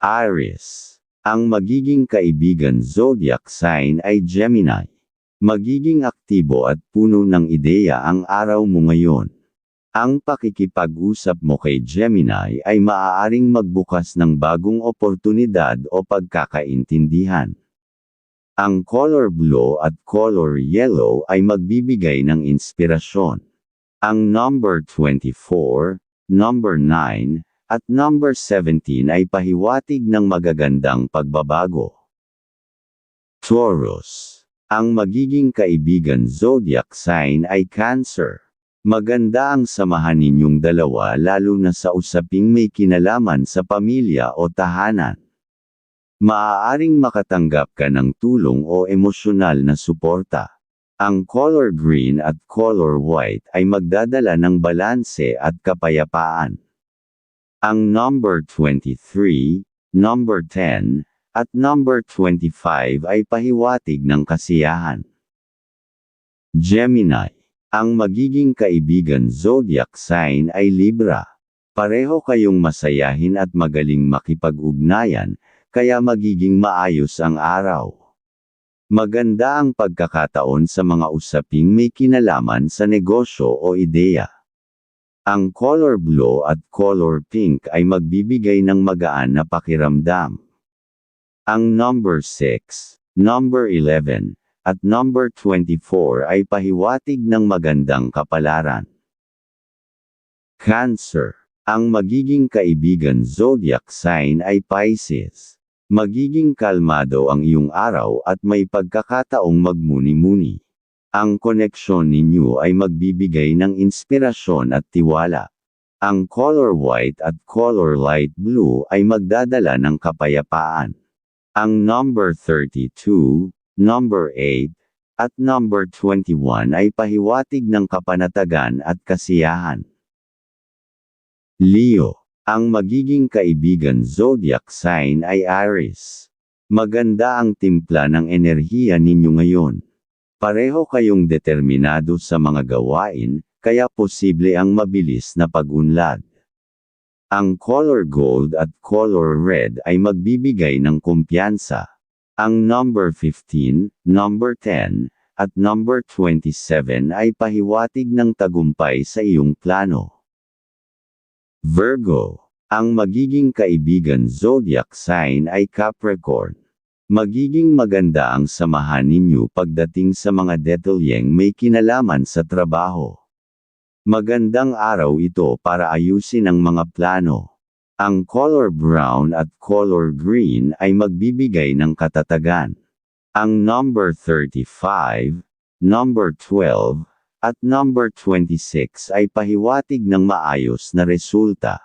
Aries. Ang magiging kaibigan zodiac sign ay Gemini. Magiging aktibo at puno ng ideya ang araw mo ngayon. Ang pakikipag-usap mo kay Gemini ay maaaring magbukas ng bagong oportunidad o pagkakaintindihan. Ang color blue at color yellow ay magbibigay ng inspirasyon. Ang number 24, number 9, at number 17 ay pahiwatig ng magagandang pagbabago. Taurus. Ang magiging kaibigan zodiac sign ay Cancer. Maganda ang samahan ninyong dalawa lalo na sa usaping may kinalaman sa pamilya o tahanan. Maaaring makatanggap ka ng tulong o emosyonal na suporta. Ang color green at color white ay magdadala ng balanse at kapayapaan. Ang number 23, number 10, at number 25 ay pahiwatig ng kasiyahan. Gemini. Ang magiging kaibigan zodiac sign ay Libra. Pareho kayong masayahin at magaling makipag-ugnayan, kaya magiging maayos ang araw. Maganda ang pagkakataon sa mga usaping may kinalaman sa negosyo o ideya. Ang color blue at color pink ay magbibigay ng magaan na pakiramdam. Ang number 6, number 11, at number 24 ay pahiwatig ng magandang kapalaran. Cancer. Ang magiging kaibigan zodiac sign ay Pisces. Magiging kalmado ang iyong araw at may pagkakataong magmuni-muni. Ang koneksyon ninyo ay magbibigay ng inspirasyon at tiwala. Ang color white at color light blue ay magdadala ng kapayapaan. Ang number 32, number 8, at number 21 ay pahiwatig ng kapanatagan at kasiyahan. Leo. Ang magiging kaibigan zodiac sign ay Aries. Maganda ang timpla ng enerhiya ninyo ngayon. Pareho kayong determinado sa mga gawain, kaya posible ang mabilis na pag-unlad. Ang color gold at color red ay magbibigay ng kumpiyansa. Ang number 15, number 10, at number 27 ay pahiwatig ng tagumpay sa iyong plano. Virgo. Ang magiging kaibigan zodiac sign ay Capricorn. Magiging maganda ang samahan ninyo pagdating sa mga detalyeng may kinalaman sa trabaho. Magandang araw ito para ayusin ang mga plano. Ang color brown at color green ay magbibigay ng katatagan. Ang number 35, number 12, at number 26 ay pahiwatig ng maayos na resulta.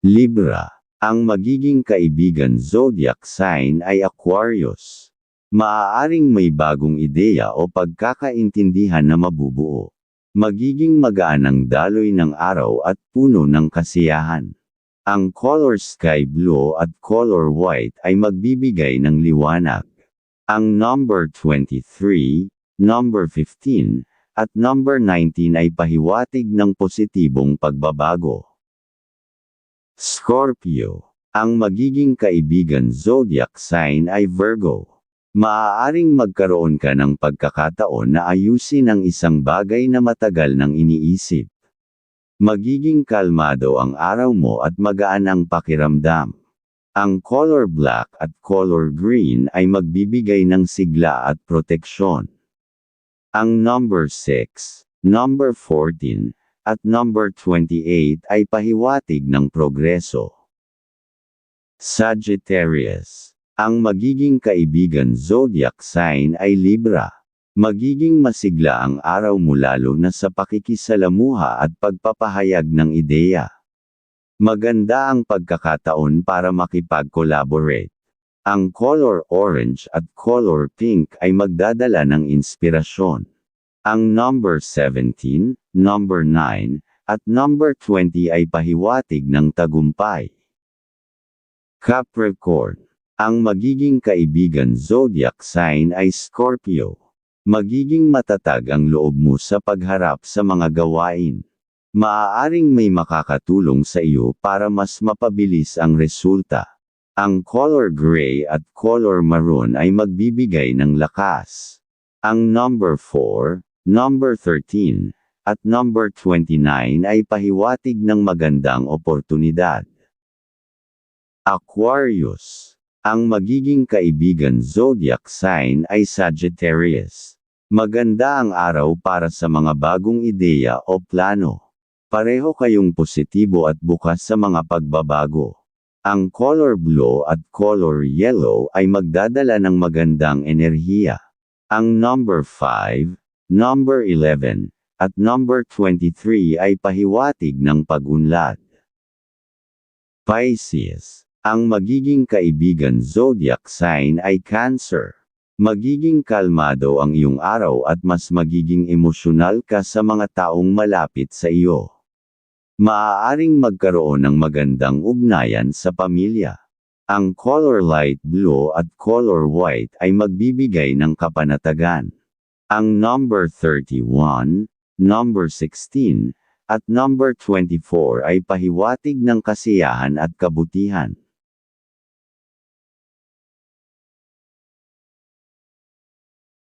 Libra ang magiging kaibigan zodiac sign ay Aquarius. Maaaring may bagong ideya o pagkakaintindihan na mabubuo. Magiging magaan ang daloy ng araw at puno ng kasiyahan. Ang color sky blue at color white ay magbibigay ng liwanag. Ang number 23, number 15, at number 19 ay pahiwatig ng positibong pagbabago. Scorpio. Ang magiging kaibigan zodiac sign ay Virgo. Maaaring magkaroon ka ng pagkakataon na ayusin ang isang bagay na matagal nang iniisip. Magiging kalmado ang araw mo at magaan ang pakiramdam. Ang color black at color green ay magbibigay ng sigla at proteksyon. Ang number 6, number 14, at number 28 ay pahiwatig ng progreso. Sagittarius. Ang magiging kaibigan zodiac sign ay Libra. Magiging masigla ang araw mo lalo na sa pakikisalamuha at pagpapahayag ng ideya. Maganda ang pagkakataon para makipag-collaborate. Ang color orange at color pink ay magdadala ng inspirasyon. Ang number 17, number 9, at number 20 ay pahiwatig ng tagumpay. Capricorn. Ang magiging kaibigan zodiac sign ay Scorpio. Magiging matatag ang loob mo sa pagharap sa mga gawain. Maaaring may makakatulong sa iyo para mas mapabilis ang resulta. Ang color gray at color maroon ay magbibigay ng lakas. Ang number 4, number 13, at number 29 ay pahiwatig ng magandang oportunidad. Aquarius. Ang magiging kaibigan zodiac sign ay Sagittarius. Maganda ang araw para sa mga bagong ideya o plano. Pareho kayong positibo at bukas sa mga pagbabago. Ang color blue at color yellow ay magdadala ng magandang enerhiya. Ang number 5, number 11, at number 23 ay pahiwatig ng pag-unlad. Pisces. Ang magiging kaibigan zodiac sign ay Cancer. Magiging kalmado ang iyong araw at mas magiging emosyonal ka sa mga taong malapit sa iyo. Maaaring magkaroon ng magandang ugnayan sa pamilya. Ang color light blue at color white ay magbibigay ng kapanatagan. Ang number 31, number 16, at number 24 ay pahiwatig ng kasiyahan at kabutihan.